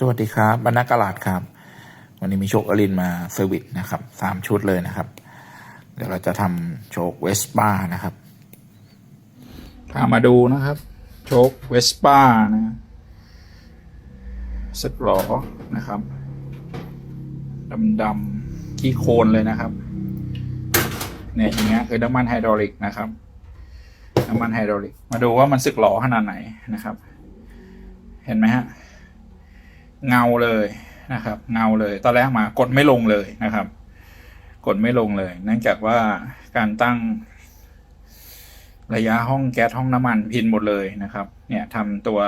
สวัสดีครับบรรณากาลาดครับ วันนี้มีโชคอลินมาเซอร์วิสนะครับสามชุดเลยนะครับ เดี๋ยวเราจะทำโชคเวสป้านะครับพามาดูนะครับ โชคเวสป้านะสึกหรอนะครับดำๆขี้โคลนเลยนะครับเนี่ยอย่างเงี้ยคือน้ำมันไฮดรอลิกนะครับน้ำมันไฮดรอลิก มาดูว่ามันสึกหรอขนาดไหนนะครับ เห็นไหมฮะ เงาเลยนะครับ เงาเลย ตอนแรกมากดไม่ลงเลยนะครับ กดไม่ลงเลย เนื่องจากว่าการตั้งระยะห้องแก๊สห้องน้ำมันพินหมดเลยนะครับ เนี่ยทำตัว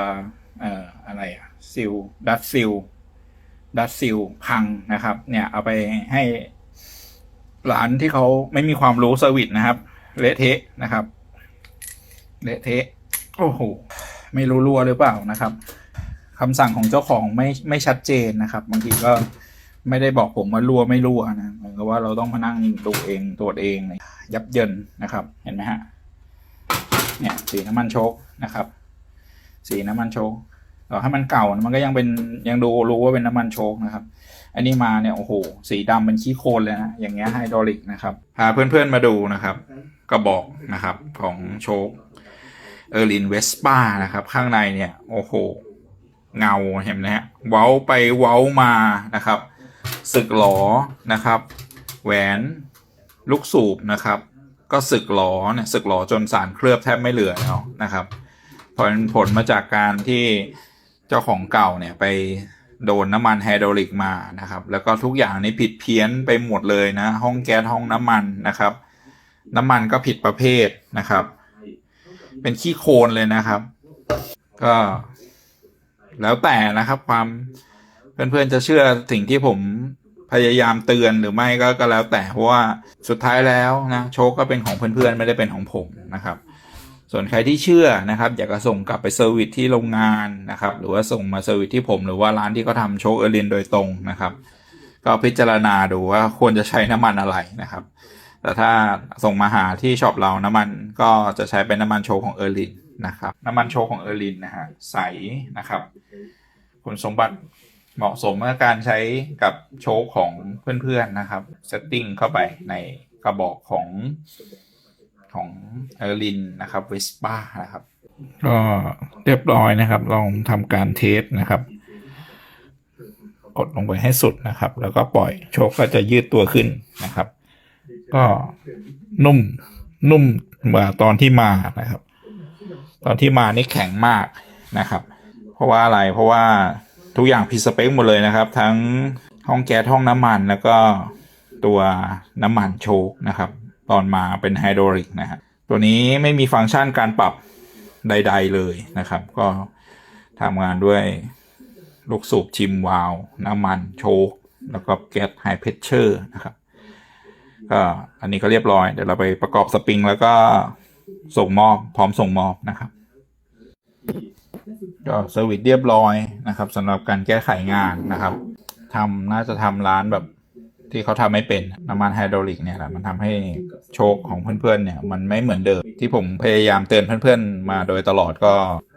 เอ่ออะไรอะซิลดัตซิลดัตซิลพังนะครับ เนี่ยเอาไปให้ร้านที่เขาไม่มีความรู้เซอร์วิสนะครับเละเทะนะครับเละเทะโอ้โหไม่รู้รั่วหรือเปล่านะครับ คำสั่งของเจ้าของไม่ไม่ชัดเจนนะครับ บางทีก็ไม่ได้บอกผมว่ารั่วไม่รั่วนะเหมือนกับว่าเราต้องมานั่งดูเองตรวจเองเยับเยินนะครับ เห็นไหมฮะเนี่ยสีน้ำมันโชคนะครับ สีน้ำมันโชคต่อให้มันเก่ามันก็ยังเป็นยังดูรู้ว่าเป็นน้ำมันโชคนะครับ อันนี้มาเนี่ยโอ้โหสีดำเป็นขี้โคลนเลยนะอย่างเงี้ยไฮดรอลิกนะครับพาเพื่อนๆมาดูนะครับ กระบอกนะครับของโชคเออร์ลินเวสป้านะครับ ข้างในเนี่ยโอ้โห เงาเห็นไหมฮะเว้าไปเว้ามานะครับสึกหลอนะครับ แหวนลูกสูบนะครับ ก็สึกหลอเนี่ยสึกหลอจนสารเคลือบแทบไม่เหลือแล้วนะครับผลผลมาจากการที่เจ้าของเก่าเนี่ยไปโดนน้ำมันไฮดรอลิกมานะครับ แล้วก็ทุกอย่างนี้ผิดเพี้ยนไปหมดเลยนะ ห้องแก๊สห้องน้ำมันนะครับ น้ำมันก็ผิดประเภทนะครับ เป็นขี้โคลนเลยนะครับ ก็ แล้วแต่นะครับความเพื่อนๆจะเชื่อสิ่งที่ผมพยายามเตือนหรือไม่ก็ก็แล้วแต่เพราะว่าสุดท้ายแล้วนะโชคก็เป็นของเพื่อนๆไม่ได้เป็นของผมนะครับ ส่วนใครที่เชื่อนะครับอยากจะส่งกลับไปเซอร์วิสที่โรงงานนะครับ หรือว่าส่งมาเซอร์วิสที่ผมหรือว่าร้านที่เขาทำโชคเอรินโดยตรงนะครับ ก็พิจารณาดูว่าควรจะใช้น้ำมันอะไรนะครับ แต่ถ้าส่งมาหาที่ช็อปเราน้ำมันก็จะใช้เป็นน้ำมันโชคของเอรลิน นะครับ น้ำมันโชคของเออร์ลินนะฮะใสนะครับ คุณสมบัติเหมาะสมกับการใช้กับโชคของเพื่อนๆนะครับเซตติ้งเข้าไปในกระบอกของของเออร์ลินนะครับเวสป้านะครับ ก็เรียบร้อยนะครับ ลองทำการเทสนะครับ กดลงไปให้สุดนะครับ แล้วก็ปล่อยโชคก็จะยืดตัวขึ้นนะครับ ก็นุ่มนุ่มกว่าตอนที่มานะครับ อนที่มานี่แข็งมากนะครับ เพราะว่าอะไรเพราะว่าทุกอย่างผิดสเปคหมดเลยนะครับ ทั้งห้องแก๊สห้องน้ำมันแล้วก็ตัวน้ำมันโชคนะครับ ตอนมาเป็นไฮดรอลิกนะฮะตัวนี้ไม่มีฟังก์ชันการปรับใด ๆเลยนะครับ ก็ทำงานด้วยลูกสูบชิมวาล์วน้ำมันโชคแล้วก็แก๊สไฮเพชเชอร์นะครับก็อันนี้ก็เรียบร้อย เดี๋ยวเราไปประกอบสปริง แล้วก็ส่งมอบพร้อมส่งมอบนะครับ ก็เซอร์วิสเรียบร้อยนะครับสำหรับการแก้ไขงานนะครับทำน่าจะทำร้านแบบที่เขาทำไม่เป็นน้ำมันไฮดรอลิกเนี่ยแหละมันทำให้โชคของเพื่อนๆเนี่ยมันไม่เหมือนเดิมที่ผมพยายามเตือนเพื่อนๆ มาโดยตลอดก็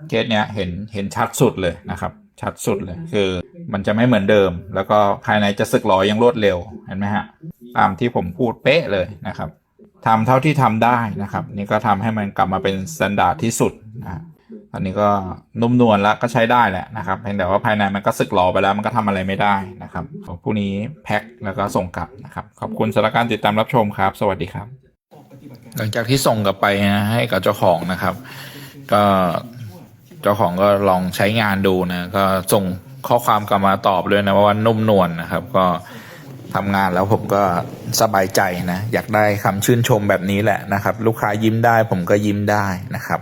เคสเนี้ยเห็นเห็นชัดสุดเลยนะครับชัดสุดเลยคือมันจะไม่เหมือนเดิม แล้วก็ภายในจะสึกหรอยังรวดเร็วเห็นไหมฮะตามที่ผมพูดเป๊ะเลยนะครับทำเท่าที่ทำได้นะครับ นี่ก็ทำให้มันกลับมาเป็นสแตนดาร์ดที่สุดนะ ตอนนี้ก็นุ่มนวลแล้วก็ใช้ได้แหละนะครับเพียงแต่ว่าภายในมันก็สึกหลอไปแล้วมันก็ทำอะไรไม่ได้นะครับพรุ่งนี้แพ็คแล้วก็ส่งกลับนะครับ ขอบคุณสำหรับการติดตามรับชมครับ สวัสดีครับ หลังจากที่ส่งกลับไปนะให้กับเจ้าของนะครับ ก็เจ้าของก็ลองใช้งานดูนะก็ส่งข้อความกลับมาตอบเลยนะว่านุ่มนวลนะครับ ก็ทำงานแล้วผมก็สบายใจนะ อยากได้คำชื่นชมแบบนี้แหละนะครับ ลูกค้ายิ้มได้ผมก็ยิ้มได้นะครับ